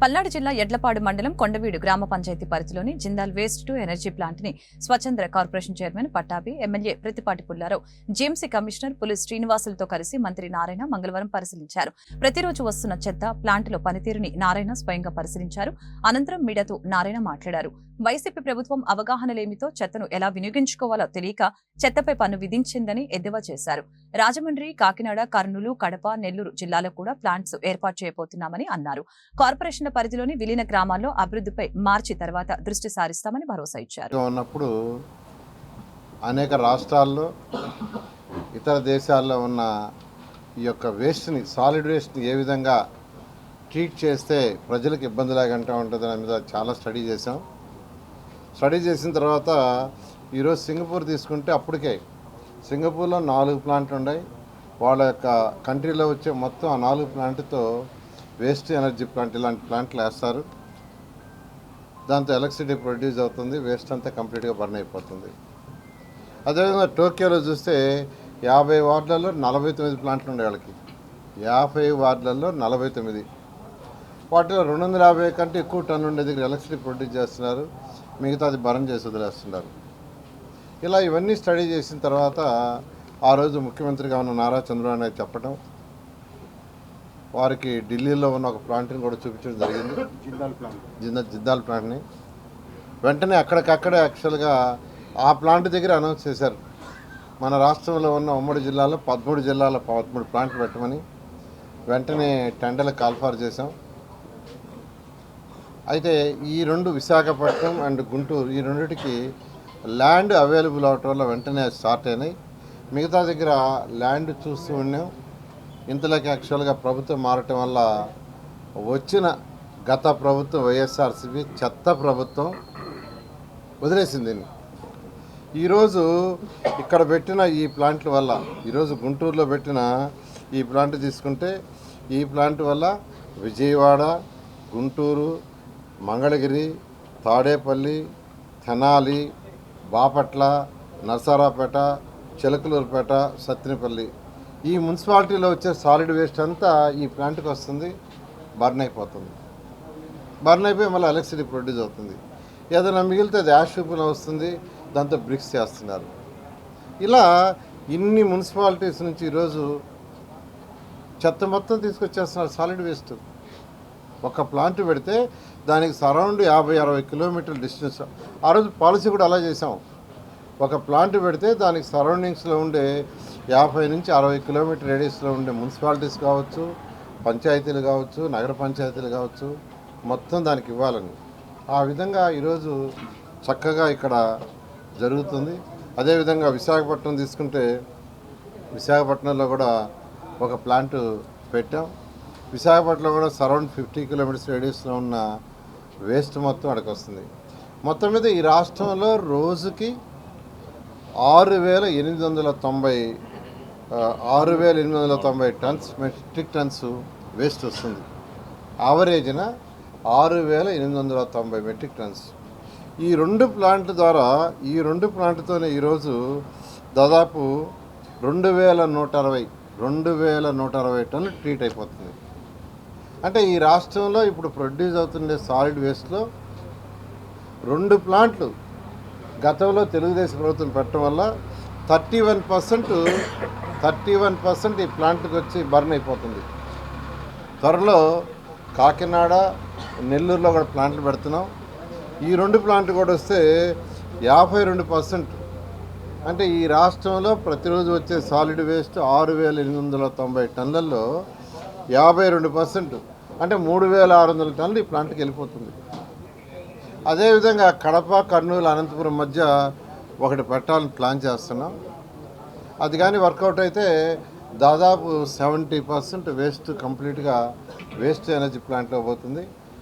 పల్నాడు జిల్లా ఎడ్లపాడు మండలం కొండవీడు గ్రామ పంచాయతీ పరిధిలోని జిందాల్ వేస్ట్ టు ఎనర్జీ ప్లాంట్ని స్వచ్ఛంద corporation chairman Pattabhi MLA Prathipati Pullarao JMC commissioner Puli శ్రీనివాసులతో కలిసి మంత్రి నారాయణ మంగళవారం పరిశీలించారు. ప్రతిరోజు వస్తున్న చెత్త ప్లాంట్లో పనితీరుని నారాయణ స్వయంగా పరిశీలించారు. అనంతరం మీడియాతో నారాయణ మాట్లాడారు. వైసీపీ ప్రభుత్వం అవగాహన లేమితో చెత్తను ఎలా వినియోగించుకోవాలో తెలియక చెత్తపై పన్ను విధించిందని ఎద్దేవా చేశారు. రాజమండ్రి కాకినాడ కర్నూలు కడప నెల్లూరు జిల్లాలో కూడా ప్లాంట్స్ ఏర్పాటు చేయబోతున్నామని అన్నారు. కార్పొరేషన్ల పరిధిలోని విలీన గ్రామాల్లో అభివృద్ధిపై మార్చి తర్వాత దృష్టి సారిస్తామని భరోసా ఇచ్చారు. ఉన్నప్పుడు అనేక రాష్ట్రాల్లో ఇతర దేశాల్లో ఉన్న ఈ యొక్క వేస్ట్ని సాలిడ్ వేస్ట్ని ఏ విధంగా ట్రీట్ చేస్తే ప్రజలకు ఇబ్బంది లేకుండా ఉంటుంది దాని మీద చాలా స్టడీ చేసాం స్టడీ చేసిన తర్వాత ఈరోజు సింగపూర్ తీసుకుంటే అప్పటికే సింగపూర్లో నాలుగు ప్లాంట్లు ఉన్నాయి. వాళ్ళ యొక్క కంట్రీలో వచ్చే మొత్తం ఆ నాలుగు ప్లాంట్తో వేస్ట్ ఎనర్జీ ప్లాంట్ ఇలాంటి ప్లాంట్లు వేస్తారు. దాంతో ఎలక్ట్రిసిటీ ప్రొడ్యూస్ అవుతుంది వేస్ట్ అంతా కంప్లీట్గా బర్న్ అయిపోతుంది. అదేవిధంగా టోక్యోలో చూస్తే యాభై వార్డులలో నలభై తొమ్మిది ప్లాంట్లు ఉండే వాళ్ళకి. యాభై వార్డులలో నలభై తొమ్మిది. వాటిలో రెండు వందల యాభై కంటే ఎక్కువ టన్ ఉండే దగ్గర ఎలక్ట్రిసిటీ ప్రొడ్యూస్ చేస్తున్నారు. మిగతాది బర్న్ చేసి వదిలేస్తున్నారు. ఇలా ఇవన్నీ స్టడీ చేసిన తర్వాత ఆ రోజు ముఖ్యమంత్రిగా ఉన్న నారా చంద్రబాబు నాయుడు చెప్పడం వారికి ఢిల్లీలో ఉన్న ఒక ప్లాంట్ని కూడా చూపించడం జరిగింది. జిందా జిద్దాల్ ప్లాంట్ని. వెంటనే అక్కడికక్కడే యాక్చువల్గా ఆ ప్లాంట్ దగ్గర అనౌన్స్ చేశారు. మన రాష్ట్రంలో ఉన్న ఉమ్మడి జిల్లాలో పదమూడు జిల్లాల పదమూడు ప్లాంట్లు పెట్టమని వెంటనే టెండర్లు కాల్ఫార్ చేశాం. అయితే ఈ రెండు విశాఖపట్నం అండ్ గుంటూరు ఈ రెండిటికి ల్యాండ్ అవైలబుల్ అవటం వల్ల వెంటనే స్టార్ట్ అయినాయి. మిగతా దగ్గర ల్యాండ్ చూస్తూ ఉన్నాం. ఇంతలోకి యాక్చువల్గా ప్రభుత్వం మారటం వల్ల వచ్చిన గత ప్రభుత్వం వైఎస్ఆర్సీపీ చెత్త ప్రభుత్వం వదిలేసింది ఈరోజు ఇక్కడ పెట్టిన ఈ ప్లాంట్ల వల్ల ఈరోజు గుంటూరులో పెట్టిన ఈ ప్లాంట్ తీసుకుంటే ఈ ప్లాంట్ వల్ల విజయవాడ గుంటూరు మంగళగిరి తాడేపల్లి తెనాలి బాపట్ల నర్సారాపేట చిలకలూరుపేట సత్తినపల్లి. ఈ మున్సిపాలిటీలో వచ్చే సాలిడ్ వేస్ట్ అంతా ఈ ప్లాంట్కి వస్తుంది బర్న్ అయిపోతుంది. బర్న్ అయిపోయి మళ్ళీ ఎలక్ట్రిసిటీ ప్రొడ్యూస్ అవుతుంది. ఏదైనా మిగిలితే అది యాష్ రూపంలో వస్తుంది దాంతో బ్రిక్స్ చేస్తున్నారు. ఇలా ఇన్ని మున్సిపాలిటీస్ నుంచి ఈరోజు చెత్త మొత్తం తీసుకొచ్చేస్తున్నారు సాలిడ్ వేస్ట్. ఒక ప్లాంట్ పెడితే దానికి సరౌండ్ యాభై అరవై కిలోమీటర్ల డిస్టెన్స్. ఆ రోజు పాలసీ కూడా అలా చేసాం ఒక ప్లాంట్ పెడితే దానికి సరౌండింగ్స్లో ఉండే యాభై నుంచి అరవై కిలోమీటర్ రేడియస్లో ఉండే మున్సిపాలిటీస్ కావచ్చు పంచాయతీలు కావచ్చు నగర పంచాయతీలు కావచ్చు మొత్తం దానికి ఇవ్వాలని. ఆ విధంగా ఈరోజు చక్కగా ఇక్కడ జరుగుతుంది. అదేవిధంగా విశాఖపట్నం తీసుకుంటే విశాఖపట్నంలో కూడా ఒక ప్లాంట్ పెట్టాం. విశాఖపట్నంలో కూడా సరౌండ్ ఫిఫ్టీ కిలోమీటర్స్ రేడియస్లో ఉన్న వేస్ట్ మొత్తం అక్కడికి వస్తుంది మొత్తం మీద ఈ రాష్ట్రంలో రోజుకి ఆరు వేల ఎనిమిది వందల తొంభై ఆరు వేల ఎనిమిది వందల తొంభై టన్స్ మెట్రిక్ టన్స్ వేస్ట్ వస్తుంది. యావరేజ్న ఆరు వేల ఎనిమిది వందల తొంభై మెట్రిక్ టన్స్. ఈ రెండు ప్లాంట్ ద్వారా ఈ రెండు ప్లాంట్తోనే ఈరోజు దాదాపు రెండు వేల నూట అరవై రెండు వేల నూట అరవై టన్ను ట్రీట్ అయిపోతుంది. అంటే ఈ రాష్ట్రంలో ఇప్పుడు ప్రొడ్యూస్ అవుతుండే సాలిడ్ వేస్ట్లో రెండు ప్లాంట్లు గతంలో తెలుగుదేశం ప్రభుత్వం పెట్టడం వల్ల thirty one percent thirty one percent ఈ ప్లాంట్కి వచ్చి బర్న్ అయిపోతుంది. త్వరలో కాకినాడ నెల్లూరులో కూడా ప్లాంట్లు పెడుతున్నాం. ఈ రెండు ప్లాంట్లు కూడా వస్తే యాభై రెండు పర్సెంట్ అంటే ఈ రాష్ట్రంలో ప్రతిరోజు వచ్చే సాలిడ్ వేస్ట్ ఆరు వేల ఎనిమిది వందల తొంభై టన్నులలో యాభై రెండు పర్సెంట్. అంటే మూడు వేల ఆరు వందల టన్నులు ఈ ప్లాంట్కి వెళ్ళిపోతుంది. అదేవిధంగా కడప కర్నూలు అనంతపురం మధ్య ఒకటి పెట్టాలని ప్లాన్ చేస్తున్నాం. అది కానీ వర్కౌట్ అయితే దాదాపు సెవెంటీ పర్సెంట్ వేస్ట్ కంప్లీట్గా వేస్ట్ ఎనర్జీ ప్లాంట్లో పోతుంది.